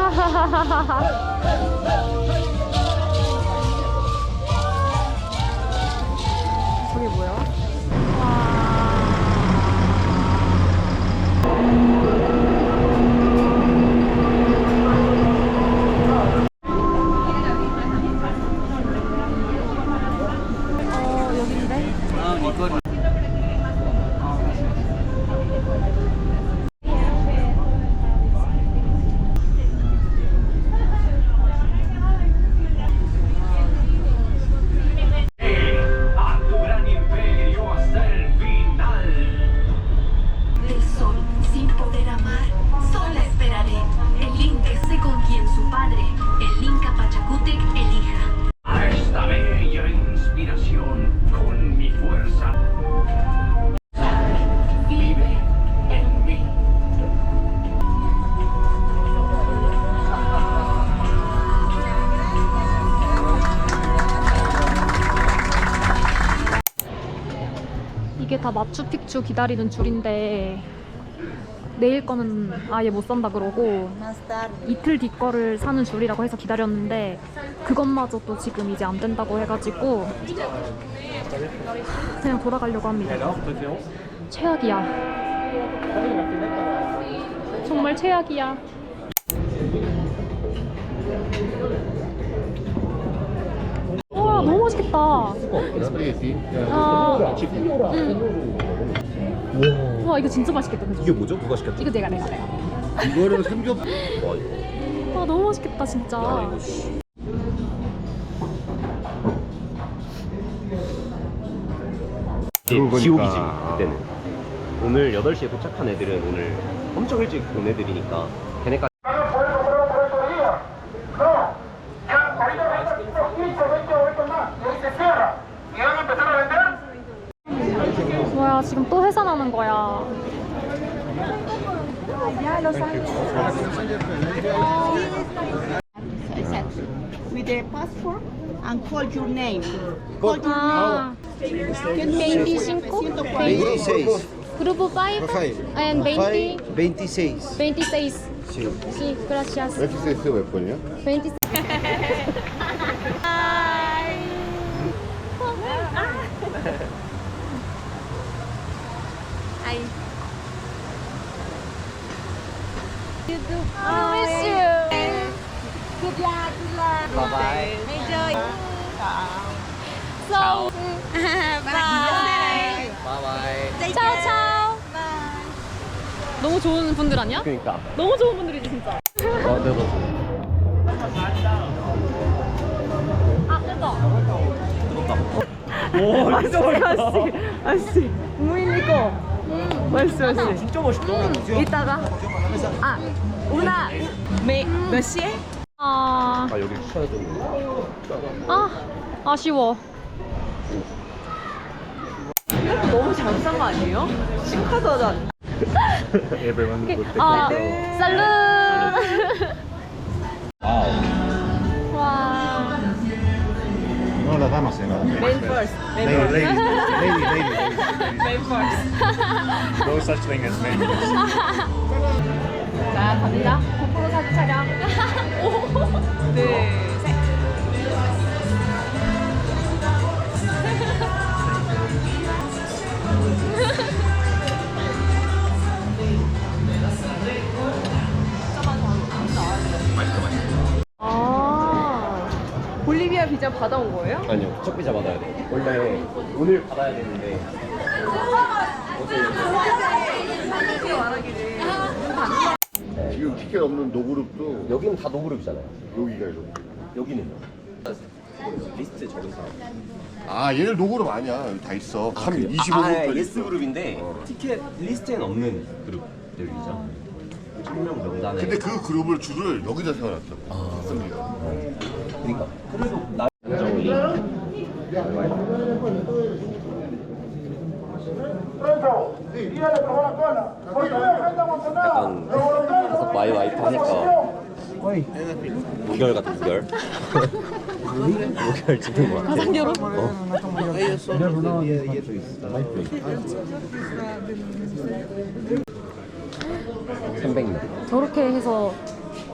저게 뭐야? 어, 이게 다 마추픽추 기다리는 줄인데 내일 거는 아예 못 산다 그러고 이틀 뒤 거를 사는 줄이라고 해서 기다렸는데 그것마저도 지금 이제 안 된다고 해가지고 그냥 돌아가려고 합니다. 최악이야. 정말 최악이야. 아, 음. 와 이거 진짜 맛있겠다. 그죠? 이게 뭐죠? 누가 시켰죠? 이거 내가 내가 내가. 이거를 삼겹 와 이거 와 너무 맛있겠다 진짜. 이제 지옥이지 그때는 오늘 8시에 도착한 애들은 오늘 엄청 일찍 온 애들이니까 With passport and call your name. Call your 아, name. 25, 26. grupo 5 and 20, 26. 26. Sí. Sí, gracias. FCS 몇 번이야? 26. I miss you. So, bye. 차오 차오. 너무 좋은 분들 아니야? 그러니까 너무 좋은 분들이지 진짜. 어 내가 아 됐다. 오 진짜 맛있다 아씨, 무인이고. 맛있어, 맛있어. 진짜 맛있다 이따가. 아, 우나. 몇, 몇 시에? 아, 아 여기 추천해줬는데 아 아쉬워. 너무 잘못한 거 아니에요? everyone good 아, 살루. 와우 와. No, las damas, eh. no. 메인 퍼스트. 메인 Lady, 퍼스트. lady, lady, lady. 메인 퍼스트. No such thing as men. 자, 갑니다. 고프로 사진 촬영. 오, 네. 아. 둘, 비자 받아온 거예요? 아니요, 첫 비자 받아야 돼. 원래 오늘 받아야 되는데 어제 티켓 없는 노그룹도 여기는 다 노그룹이잖아요. 여기가 이렇게. 여기는요. 리스트 적은 사람. 아 얘네 노그룹 아니야. 다 있어. 한 25그룹 아, 아, 예스 그룹인데 어. 티켓 리스트에는 없는 그룹들이죠. 천명 명단에. 근데 그 그룹을 줄을 여기다 세워놨어. 아. 그러니까 그래도 나. 정이 약간 다섯 마이 와이프 하니까 무결 같은 무결 무결 찍는 거 같아 가상결혼? 삼백명 저렇게 해서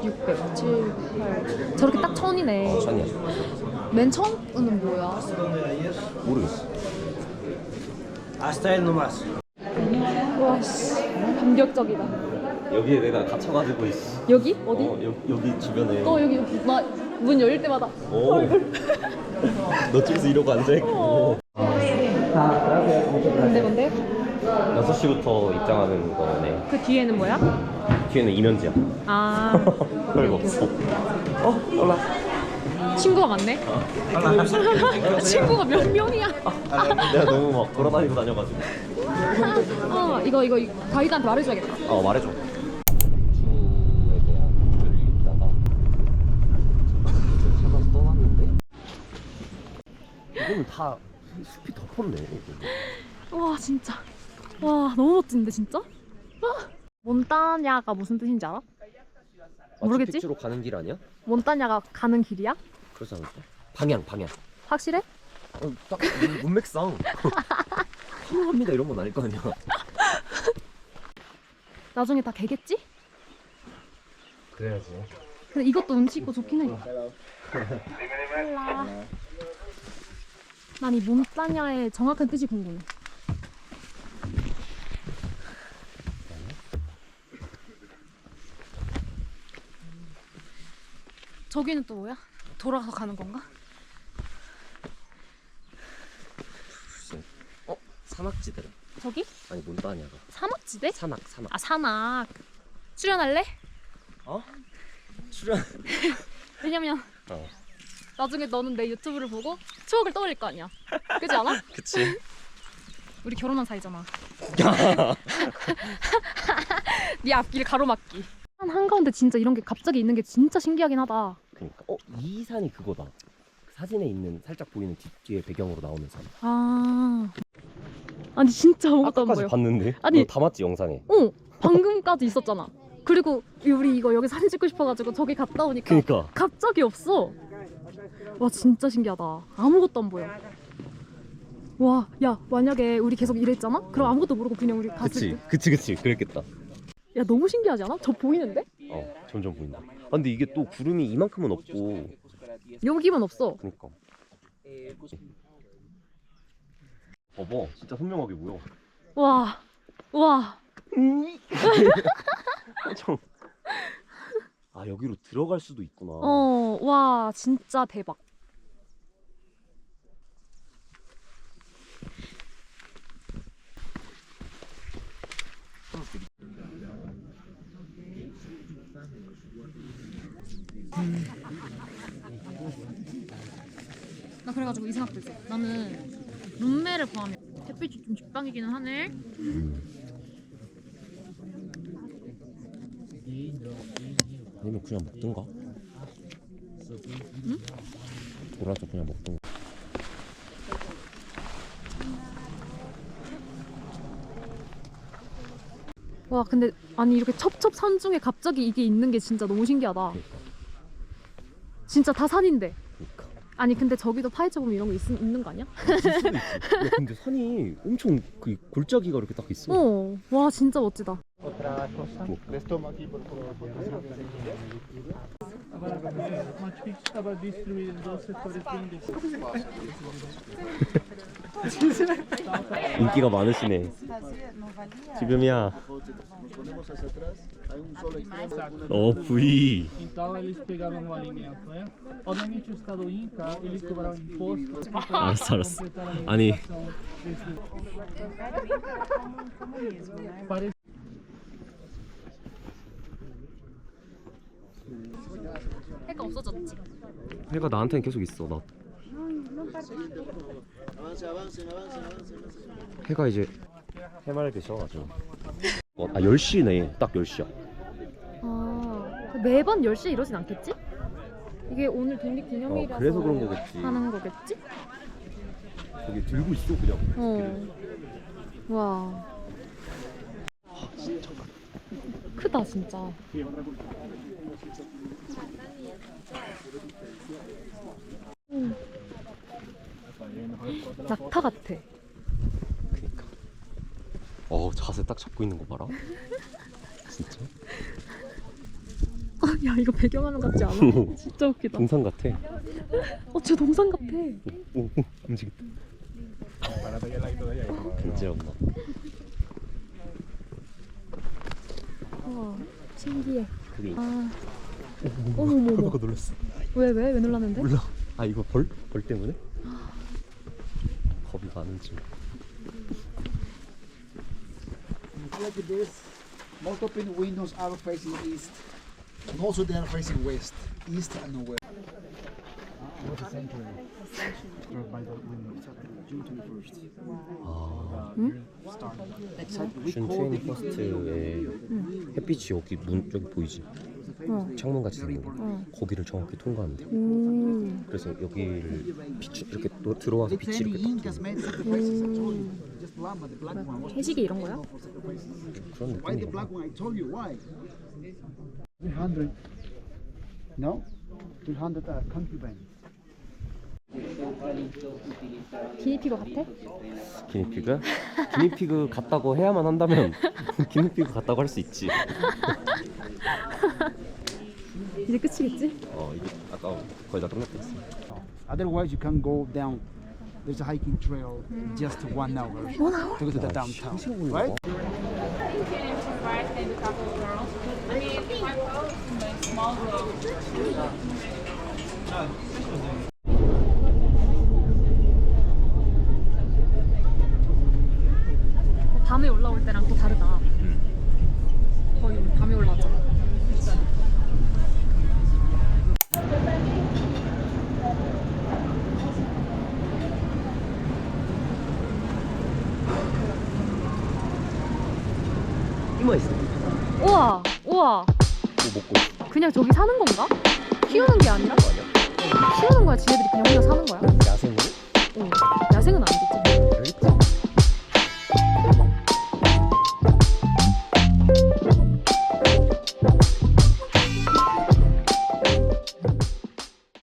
600, 7, 8. 저렇게 딱 천이네. 천이야. 맨 처음은 뭐야? 모르겠어. 와, 씨. 감격적이다. 여기에 내가 갇혀가지고 있어. 여기? 어디? 어, 여, 여기 주변에. 어, 여기, 여기. 나 문 열릴 때마다. 오. 너 집에서 이러고 앉아있고. 뭔데, 뭔데? 6시부터 입장하는 거네. 그 뒤에는 뭐야? 뒤에는 이면지야. 아. 별거 없어. 어, 올라. 친구가 많네? 친구가 몇 명이야? 내가 너무 막 돌아다니고 다녀가지고. 어, 이거, 이거, 가이드한테 말해줘야겠다. 어, 말해줘. 주에 대한 글을 읽다가 찾아서 떠났는데 이거는 다 숲이 덮었네. 와, 진짜. 와, 너무 멋진데, 진짜? 와. 몬타냐가 무슨 뜻인지 알아? 모르겠지? 마추픽추로 가는 길 아니야? 몬타냐가 가는 길이야? 그러지 않을까? 방향, 방향. 확실해? 어, 딱 문- 문맥상. 환호합니다 이런 건 아닐 거 아니야. 나중에 다 개겠지? 그래야지. 근데 이것도 운치 있고 좋긴 해. 몰라. 난이 몬타냐의 정확한 뜻이 궁금해. 저기는 또 뭐야? 돌아가서 가는 건가? 글쎄. 어? 산악지대래. 저기? 아니 몬타냐가. 사막지대? 산악, 산악. 아 산악. 출연할래? 어? 출연. 왜냐면 어. 나중에 너는 내 유튜브를 보고 추억을 떠올릴 거 아니야. 그지 않아? 그치. 우리 결혼한 사이잖아. 네 앞길 가로막기. 산 한가운데 진짜 이런 게 갑자기 있는 게 진짜 신기하긴 하다. 그러니까. 어, 이 산이 그거다. 그 사진에 있는 살짝 보이는 뒤, 뒤에 배경으로 나오는 산. 아. 아니 진짜 아무것도 안 아까까지 보여. 봤는데. 아니. 너 담았지 영상에. 어, 방금까지 있었잖아. 그리고 우리 이거 여기 사진 찍고 싶어가지고 저기 갔다 오니까 그니까. 갑자기 없어. 와 진짜 신기하다. 아무것도 안 보여. 와, 야 만약에 우리 계속 이랬잖아? 그럼 아무것도 모르고 그냥 우리 갔을 그치, 때. 그치, 그치. 그랬겠다. 야 너무 신기하지 않아? 저 보이는데? 어, 점점 보인다. 아, 근데 이게 또 구름이 이만큼은 없고. 여기만 없어. 그니까. 봐봐, 진짜 선명하게 보여. 와, 와. 아, 여기로 들어갈 수도 있구나. 어, 와 진짜 대박. 나 그래가지고 이 생각도 있어. 나는 룸메를 구하면 햇빛이 좀 직방이기는 하네. 아니면 그냥 먹든가? 응? 돌아서 그냥 먹든가. 와 근데 아니 이렇게 첩첩 산 중에 갑자기 이게 있는 게 진짜 너무 신기하다. 그러니까. 진짜 다 산인데. 그러니까. 아니 근데 저기도 파헤쳐 보면 이런 거 있, 있는 거 아니야? 야, 근데 산이 엄청 그 골짜기가 이렇게 딱 있어. 어, 와 진짜 멋지다. 인기가 많으시네. 지금이야. 어, V. Então eles pegavam o alimento, né? Obviamente o Estado Inca, ele cobrava imposto 알았어, 알았어. completar a 아니, alimentação desse... Parece 해가 없어졌지. 해가 나한테는 계속 있어. 나. 해가 이제 해맑으셔 아주. 어, 아 10시네. 딱 10시야. 매번 10시에 이러진 않겠지? 이게 오늘 독립기념일이라서 어, 그래서 그런 거겠지. 하는 거겠지? 저기 들고 있어 그냥. 어. 와. 크다 진짜. 음. 낙타 같아. 그니까. 어 자세 딱 잡고 있는 거 봐라. 진짜. 야 이거 배경화면 같지 않아? 진짜 웃기다. 동상 같아. 어, 진짜 동상 같아. 오, 오, 움직였다. 진짜 엄마. 와 신기해. 그게 아 어머 어머 어머. 깜짝 놀랐어. 왜 왜 왜 놀랐는데? 몰라. 아 이거 벌? 벌 때문에? 겁이 많은지. Like this, most the windows are facing east. And also they are facing west, east and west. What a century. By the wind, June 21st. 아, Exactly. We 준 call 트웨니 it 퍼스트에 햇빛이 여기 문 여기 보이지? 어. 창문 같이 생긴 거. 어. 거기를 정확히 통과한대. 음. 그래서 여기를 비추 이렇게 또 들어와서 the 빛이 이렇게 one was 해식이 이런 거야? 그런 black one? I told you why. 300. No? 300 uh, concubines. 기니피그 같아? 기니피그? 기니피그 같다고 해야만 한다면 기니피그 같다고 할 수 있지. 이제 끝이겠지? 어 이게 아까 거의 다 끝났다 했어. Otherwise, you can go down. There's a hiking trail just one hour to go to the downtown. Right? 밤에 올라올 때랑 또 다르다. 거의 밤에 올라왔잖아. 이마 있어. 뭐 우와, 우와 뭐 먹고 있어? 그냥 저기 사는 건가? 키우는 게 아니라? 키우는 거야 지네들이 그냥 혼자 사는 거야? 야생으로? 응 어, 야생